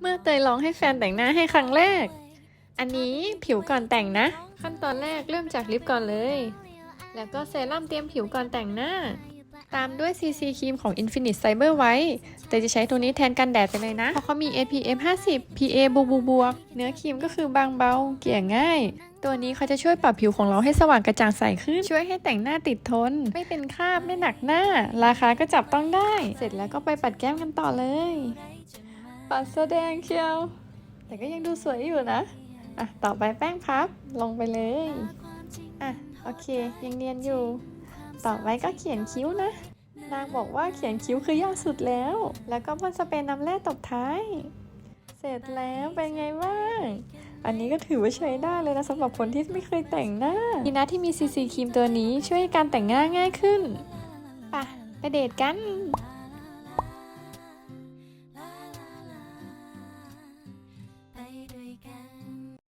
เมื่อเตยลองให้แฟนแต่งหน้าให้ครั้งแรก อันนี้ผิวก่อนแต่งนะ ขั้นตอนแรกเริ่มจากลิปก่อนเลย แล้วก็เซรั่มเตรียมผิวก่อนแต่งหน้า ตามด้วย CC ครีมของ Infinite Cyber ไว้ แต่จะใช้ตัวนี้แทนกันแดดไปเลยนะ เพราะเขามี SPF 50 PA บวบวกบวกเนื้อครีมก็คือบางเบา เกลี่ยง่าย ตัวนี้เขาจะช่วยปรับผิวของเราให้สว่างกระจ่างใสขึ้น ช่วยให้แต่งหน้าติดทน ไม่เป็นคราบไม่หนักหน้า ราคาก็จับต้องได้ เสร็จแล้วก็ไปปัดแก้มกันต่อเลย ปัดแสดงเชียว แต่ก็ยังดูสวยอยู่นะ อะ ต่อไปแป้งพับลงไปเลย อะ โอเค ยังเนียนอยู่ ต่อไปก็เขียนคิ้วนะ นางบอกว่าเขียนคิ้วคือยากสุดแล้ว แล้วก็พ่นสเปรย์น้ำแร่ตบท้าย เสร็จแล้วเป็นไงบ้าง อันนี้ก็ถือว่าใช้ได้เลยนะสำหรับคนที่ไม่เคยแต่งหน้าดีนะที่มีซีซีครีมตัวนี้ช่วยให้การแต่งหน้าง่ายขึ้นไปะไปเดทกัน weekend.